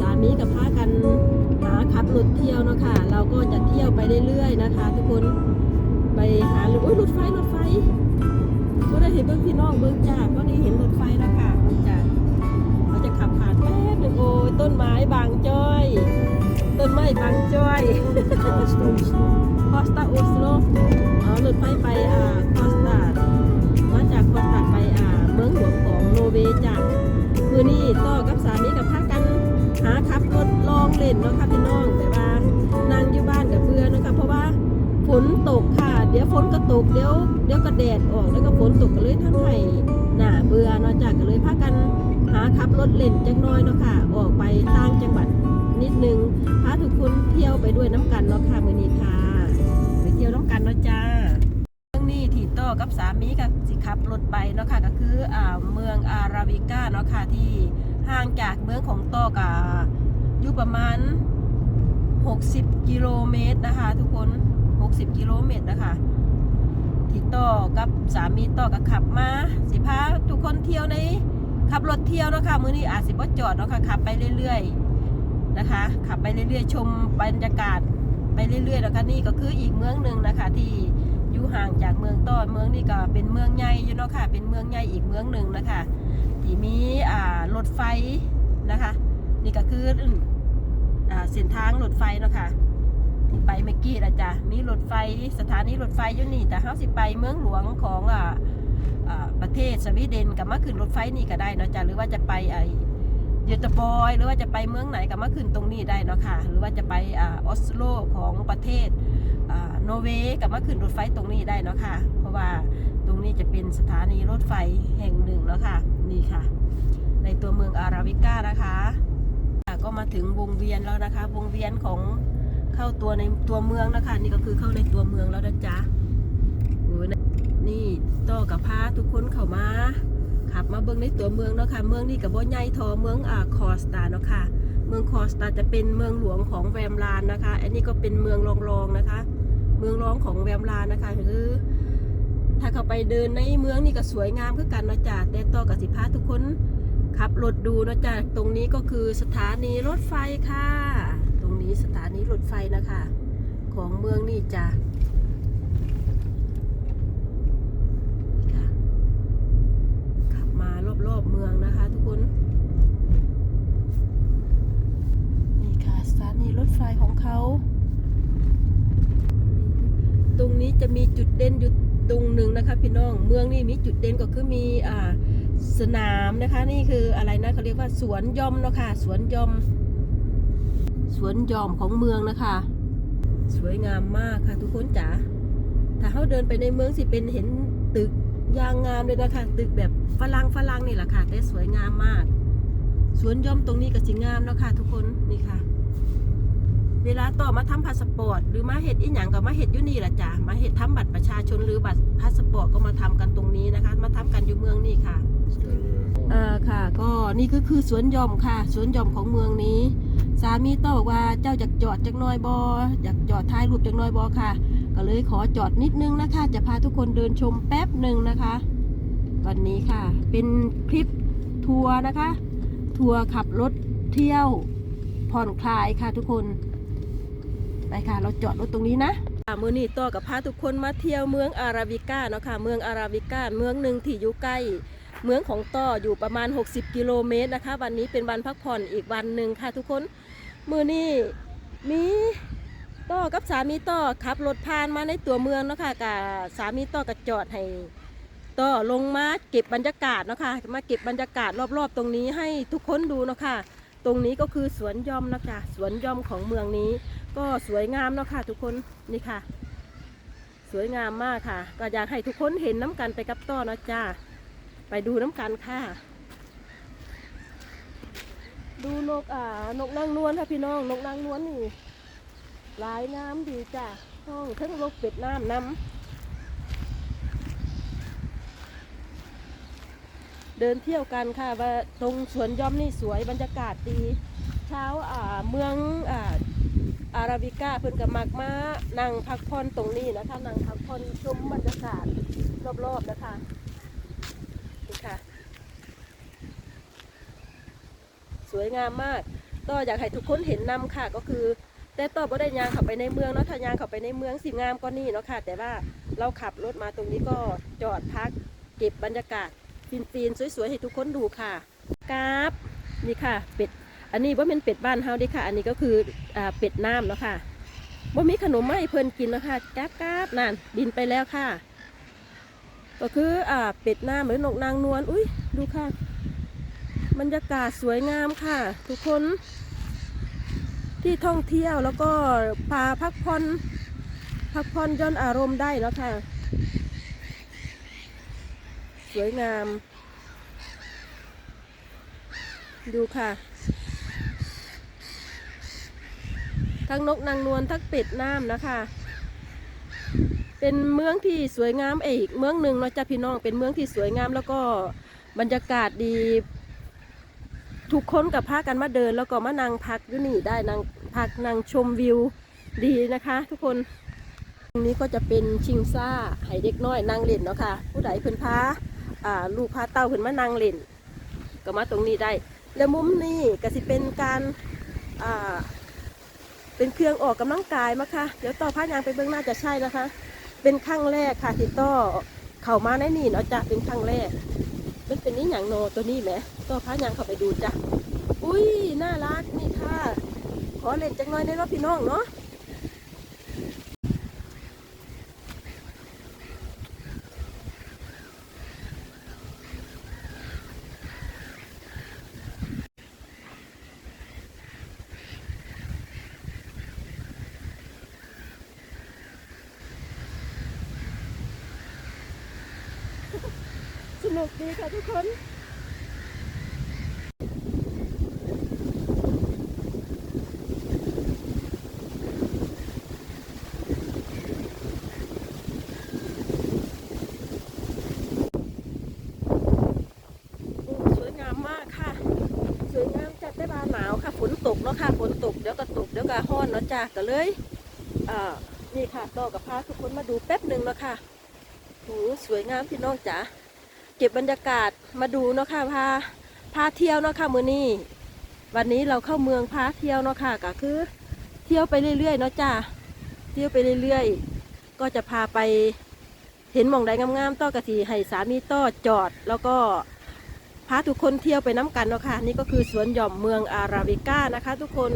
สามีกับพากันหาขับรถเที่ยวเนาะค่ะ เราก็จะเที่ยวไปเรื่อยๆนะคะ ทุกคนไปหาหรือโอ้ยรถไฟรถไฟก็ได้เห็นเบื้องพี่น้องเบื้องจ่าก็ได้เห็นรถไฟแล้วค่ะเบื้องจ่าเราจะขับผ่านแป๊บหนึงโอ้ยต้นไม้บางจ้อย ต้นไม้บางจ้อยคอสตาอุสโลอ๋อรถไฟไปอ่าคอสตามาจากคอสตาไปอ่าเมืองหลวงของโนเวย์จ้ะมือนี้ต่อกั หาขับรถลองเล่นเนาะค่ะพี่น้องแต่ว่านั่งอยู่บ้านกับเบื่อเนาะคะเพราะว่าฝนตกค่ะ เดี๋ยวฝนก็ตกเดี๋ยวเดี๋ยวก็แดดออกแล้วก็ฝนตกก็เลยทำให้หน้าเบื่อเนาะจ้ะก็เลยพากันหาขับรถเล่นจักน้อยเนาะค่ะ ออกไปต่างจังหวัดนิดนึงพาทุกคนเที่ยวไปด้วยน้ำกันเนาะค่ะมือนี้ค่ะไปเที่ยวน้ำกันเนาะจ้าเรื่องนี้ที่ต่อกับสามีกับสิขับรถไปเนาะค่ะก็คืออเมืองอาราบิก้าเนาะค่ะที่ห่างจากเมืองของต่อกับ อยู่ประมาณ 60 กิโลเมตรนะคะ ทุกคน 60 กิโลเมตรนะคะที่ต่อกับสามีต่อกับขับมา สิพาทุกคนเที่ยวในขับรถเที่ยวนะคะมื้อนี้อาจสิบ่จอดเนาะค่ะขับไปเรื่อยๆนะคะ ขับไปเรื่อยๆ ชมบรรยากาศไปเรื่อยๆนะคะนี่ก็คืออีกเมืองหนึ่งนะคะ ที่อยู่ห่างจากเมืองต้อนเมืองนี่ก็เป็นเมืองใหญ่อยู่เนาะค่ะ เป็นเมืองใหญ่อีกเมืองหนึ่งนะคะที่มีอ่ารถไฟนะคะ นี่ก็คือ เส้นทางรถไฟเนาะค่ะที่ไปเมื่อกี้นะจ๊ะมีรถไฟสถานีรถไฟอยู่นี่แต่เฮาสิไปเมืองหลวงของอ่าประเทศสวีเดนกับมาขึ้นรถไฟนี่ก็ได้เนาะจ๊ะหรือว่าจะไปไอเยอตบอยหรือว่าจะไปเมืองไหนก็มาขึ้นตรงนี้ได้เนาะค่ะหรือว่าจะไปอ่าออสโลของประเทศอ่าโนเวย์ก็มาขึ้นรถไฟตรงนี้ได้เนาะค่ะเพราะว่าตรงนี้จะเป็นสถานีรถไฟแห่งหนึ่งเนาะค่ะนี่ค่ะ ในตัวเมืองอาราวิก้านะคะ ก็มาถึงวงเวียนแล้วนะคะ วงเวียนของเข้าตัวในตัวเมืองนะคะ นี่ก็คือเข้าในตัวเมืองแล้วนะจ๊ะโอ้ยนี่ต่อกับพาทุกคนเข้ามาขับมาเบิ่งในตัวเมืองเนาะค่ะเมืองนี่กับบ่ใหญ่ทอเมืองอ่าคอสตาเนาะค่ะเมืองคอสตาจะเป็นเมืองหลวงของแวมลานนะคะ อันนี้ก็เป็นเมืองรองๆนะคะ เมืองรองของแวมลานนะคะคือ ถ้าเข้าไปเดินในเมืองนี่ก็สวยงามคือกันนะจ้ะแต่ต่อกับสิพาทุกคน ขับรถดูนะจ้ะตรงนี้ก็คือสถานีรถไฟค่ะ ตรงนี้สถานีรถไฟนะคะ ของเมืองนี่จ้ะขับมารอบๆเมืองนะคะทุกคนนี่ค่ะสถานีรถไฟของเขา ตรงนี้จะมีจุดเด่นอยู่ ตรงหนึ่งนะคะพี่น้องเมืองนี่มีจุดเด่นก็คือมีอ่าสนามนะคะ นี่คืออะไรนะเขาเรียกว่าสวนหยอมเนาะค่ะสวนหยอม สวนหยอมของเมืองนะคะ สวยงามมากค่ะทุกคนจ๋าถ้าเขาเดินไปในเมืองสิเป็นเห็นตึกยางงามเลยนะคะ ตึกแบบฝรั่งฝรั่งนี่แหละค่ะแต่สวยงามมาก สวนย่อมตรงนี้ก็สิงามเนาะค่ะทุกคนนี่ค่ะ เวลาต่อมาทำพาสปอร์ต หรือมาเห็ดอีหยังก็มาเห็ดอยู่นี่แหละจ้ะมาเห็ดทำบัตรประชาชนหรือบัตรพาสปอร์ตก็มาทำกันตรงนี้นะคะ มาทำกันอยู่เมืองนี่ค่ะอ่าค่ะ ก็นี่ก็คือสวนหย่อมค่ะ สวนหย่อมของเมืองนี้ สามีต่อบอกว่าเจ้าอยากจอดจักหน้อยบออยากจอดท้ายรูปจักหน้อยบอค่ะ ก็เลยขอจอดนิดนึงนะคะ จะพาทุกคนเดินชมแป๊บหนึ่งนะคะวันนี้ค่ะ เป็นคลิปทัวร์นะคะ ทัวร์ขับรถเที่ยวผ่อนคลายค่ะทุกคน ไปค่ะ เราจอดรถตรงนี้นะค่ะมือนี้ต่อกับพาทุกคนมาเที่ยวเมืองอาราบิก้าเนาะค่ะ เมืองอาราบิก้าเมืองหนึ่งที่อยู่ใกล้ เมืองของต่ออยู่ประมาณ 60 กิโลเมตรนะคะ วันนี้เป็นวันพักผ่อนอีกวันหนึ่งค่ะทุกคน มือนี้มีต่อกับสามีต่อขับรถผ่านมาในตัวเมืองเนาะค่ะกับสามีต่อกับจอดให้ต่อลงมาเก็บบรรยากาศเนาะค่ะมาเก็บบรรยากาศรอบๆ ตรงนี้ให้ทุกคนดูเนาะค่ะ ตรงนี้ก็คือสวนหยอมนะคะสวนหยอมของเมืองนี้ ก็สวยงามเนาะค่ะ ทุกคนนี่ค่ะ สวยงามมากค่ะ ก็อยากให้ทุกคนเห็นน้ำกันไปกับต่อนะจ้าไปดูน้ำกันค่ะ ดูนกอ่านกนางนวลค่ะพี่น้องนกนางนวลนี่หลายน้ำดีจ้ะห้องทั้งนกเป็ดน้ำน้ำ เดินเที่ยวกันค่ะว่าตรงสวนย่อมนี่สวยบรรยากาศดี เช้าอ่าเมืองอ่าอาราบิก้าเพิ่นกับมักมานั่งพักผ่อนตรงนี้นะคะนั่งพักผ่อนชมบรรยากาศรอบๆนะคะนี่ค่ะ สวยงามมากต่ออยากให้ทุกคนเห็นนำค่ะก็คือ แต่ต่อบ่ได้ยางข้าไปในเมืองเนาะถ้ายางข้าไปในเมืองสิงามก็นี่เนาะค่ะ แต่ว่าเราขับรถมาตรงนี้ก็จอดพักเก็บบรรยากาศ ฟินๆสวยๆให้ทุกคนดูค่ะกราบนี่ค่ะเป็ดอันนี้ว่าเป็นเป็ดบ้านเฮาดิค่ะ อันนี้ก็คืออ่าเป็ดน้ำเนาะค่ะว่ามีขนมมาให้เพลินกินเนาะค่ะกราบกราบนั่นบินไปแล้วค่ะ ก็คืออ่าเป็ดน้ำหรือนกนางนวลอุ้ยดูค่ะบรรยากาศสวยงามค่ะ ทุกคนที่ท่องเที่ยวแล้วก็พาพักผ่อนพักผ่อนย่อนอารมณ์ได้แล้วค่ะ สวยงาม ดูค่ะ ทั้งนกนางนวลทั้งเป็ดน้ำนะคะ เป็นเมืองที่สวยงามอีกเมืองหนึ่งเนาะจ้ะพี่น้องเป็นเมืองที่สวยงามแล้วก็บรรยากาศดีทุกคนกับพากันมาเดิน แล้วก็มานั่งพักอยู่นี่ได้นั่งพักนั่งชมวิวดีนะคะ ทุกคนตรงนี้ก็จะเป็นชิงซ่าให้เด็กน้อยนั่งเล่นเนาะค่ะผู้ใดเพิ่นพา ลูกพาเต้าเพิ่นมานั่งเล่นก็มาตรงนี้ได้ แล้วมุมนี้ก็สิเป็นการเป็นเครื่องออกกำลังกายมาค่ะ เดี๋ยวต่อพายางไปเบื้องหน้าจะใช่นะคะ เป็นครั้งแรกค่ะที่ต่อเข้ามาในนี่เนาะจ้ะเป็นครั้งแรกมันเป็นนี่อย่างโนตัวนี้ไหมต่อพายางเข้าไปดูจ้ะอุ้ยน่ารักนี่ค่ะ ขอเล่นจังหน่อยได้รอบพี่น้องเนาะ สนุกดีค่ะทุกคน โอ้สวยงามมากค่ะ สวยงามจัดได้บานห นาวค่ะฝนตกเนาะค่ะฝนตกเดี๋ยวก็ตกเดี๋ยวก็ห้อนเนาะจ้าก็เลยอ่านี่ค่ะต่อกับพาทุกคนมาดูแป๊บหนึ่งเนาะค่ะโอ้สวยงามพี่น้องจ๋า เก็บบรรยากาศมาดูเนาะค่ะพาพาเที่ยวเนาะค่ะมือนี้วันนี้เราเข้าเมืองพาเที่ยวเนาะค่ะก็คือ เที่ยวไปเรื่อยๆเนาะจ้าเที่ยวไปเรื่อยๆ ก็จะพาไปเห็นหมองใดงามๆต้อกะทีให้สามีต้อจอด แล้วก็พาทุกคนเที่ยวไปน้ำกันเนาะค่ะนี่ก็คือสวนหย่อมเมืองอาราบิก้านะคะ ทุกคน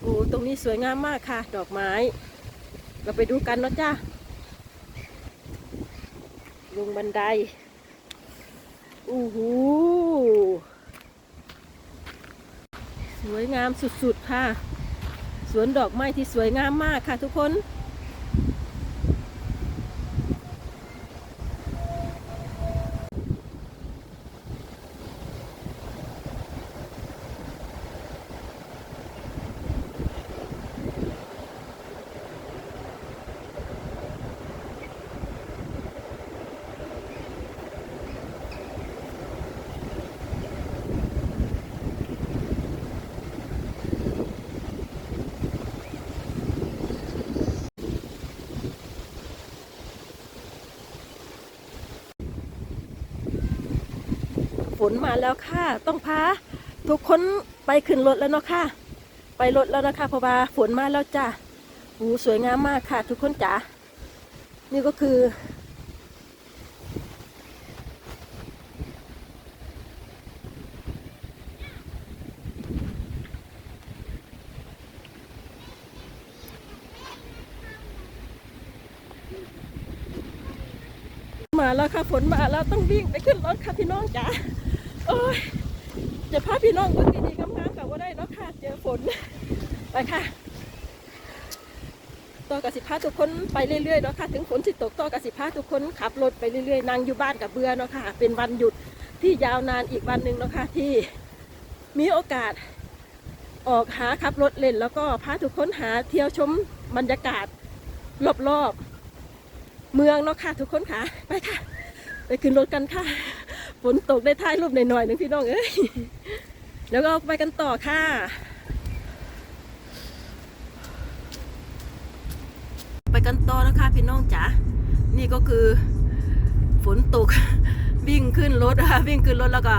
โอ้ตรงนี้สวยงามมากค่ะ ดอกไม้ เราไปดูกันเนาะจ้า ลงบันไดอู้หูสวยงามสุดๆค่ะ สวนดอกไม้ที่สวยงามมากค่ะทุกคน นมาแล้วค่ะต้องพาทุกคนไปขึ้นรถแล้วเนาะค่ะ ไปรถแล้วนะคะเพราะว่าฝนมาแล้วจ้ะหูสวยงามมากค่ะ ทุกคนจ๋านี่ก็คือ มาแล้วค่ะฝนมาแล้วต้องวิ่งไปขึ้นรถค่ะพี่น้องจ๋า โอ้ยจะพาพี่น้องคนดีๆงามๆกับว่าได้เนาะค่ะเจอฝนไปค่ะต่อกับสิพาทุกคนไปเรื่อยๆเนาะค่ะถึงฝนสิตกต่อกับสิพาทุกคนขับรถไปเรื่อยๆนั่งอยู่บ้านกับเบื่อเนาะค่ะเป็นวันหยุดที่ยาวนานอีกวันหนึ่งเนาะค่ะที่มีโอกาสออกหาขับรถเล่น แล้วก็พาทุกคนหาเที่ยวชมบรรยากาศรอบๆเมืองเนาะค่ะทุกคนค่ะไปค่ะ ไปขึ้นรถกันค่ะ ฝนตกได้ถ่ายรูปหน่อยๆหนึ่งพี่น้องเอ้ยแล้วก็ไปกันต่อค่ะ ไปกันต่อนะคะพี่น้องจ๋านี่ก็คือฝนตกวิ่งขึ้นรถนะคะวิ่งขึ้นรถแล้วก็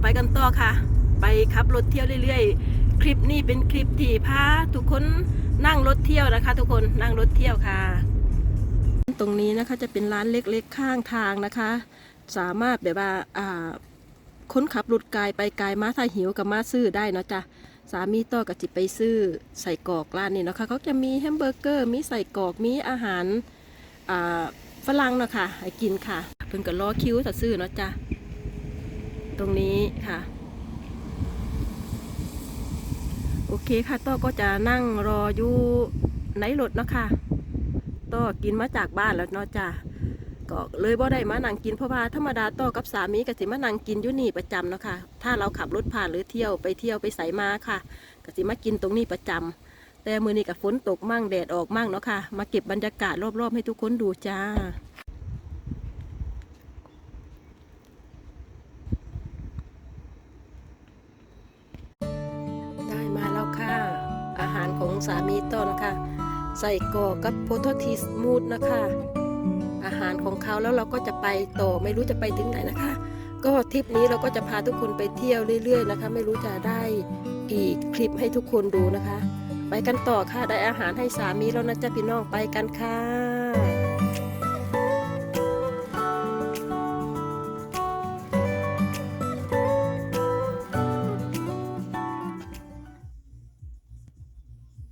ไปกันต่อค่ะ ไปขับรถเที่ยวเรื่อยๆ คลิปนี้เป็นคลิปที่พาทุกคนนั่งรถเที่ยวนะคะ ทุกคนนั่งรถเที่ยวค่ะ ตรงนี้นะคะจะเป็นร้านเล็กๆข้างทางนะคะ สามารถแบบว่าอ่าคนขับรถไกลไปไกลมาถ้าหิวกับมาซื้อได้เนาะจ้ะสามีต่อกับจิไปซื้อใส่กรอกร้านนี้เนาะคะเขาจะมีแฮมเบอร์เกอร์มีใส่กรอกมีอาหารอ่าฝรั่งเนาะค่ะให้กินค่ะเพิ่นก็รอคิวถ้าซื้อเนาะจ้ะตรงนี้ค่ะโอเคค่ะต่อก็จะนั่งรออยู่ในรถเนาะค่ะต่อกินมาจากบ้านแล้วเนาะจ้ะ ก็เลยบ่ได้มานั่งกินเพราะว่าธรรมดาต่อกับสามีก็สิมานั่งกินอยู่นี่ประจำเนาะค่ะถ้าเราขับรถผ่านหรือเที่ยวไปเที่ยวไปไสมาค่ะก็สิมากินตรงนี้ประจำแต่มือนี้กับฝนตกมั่งแดดออกมั่งเนาะค่ะมาเก็บบรรยากาศรอบๆให้ทุกคนดูจ้าได้มาแล้วค่ะ อาหารของสามีต้นนะคะ ใส่กอกกับโพโททีสมูทนะคะ อาหารของเขาแล้วเราก็จะไปต่อไม่รู้จะไปถึงไหนนะคะ ก็ทริปนี้เราก็จะพาทุกคนไปเที่ยวเรื่อย ๆ นะคะ ไม่รู้จะได้อีกคลิปให้ทุกคนดูนะคะ ไปกันต่อค่ะได้อาหารให้สามีแล้วนะจ๊ะพี่น้องไปกันค่ะ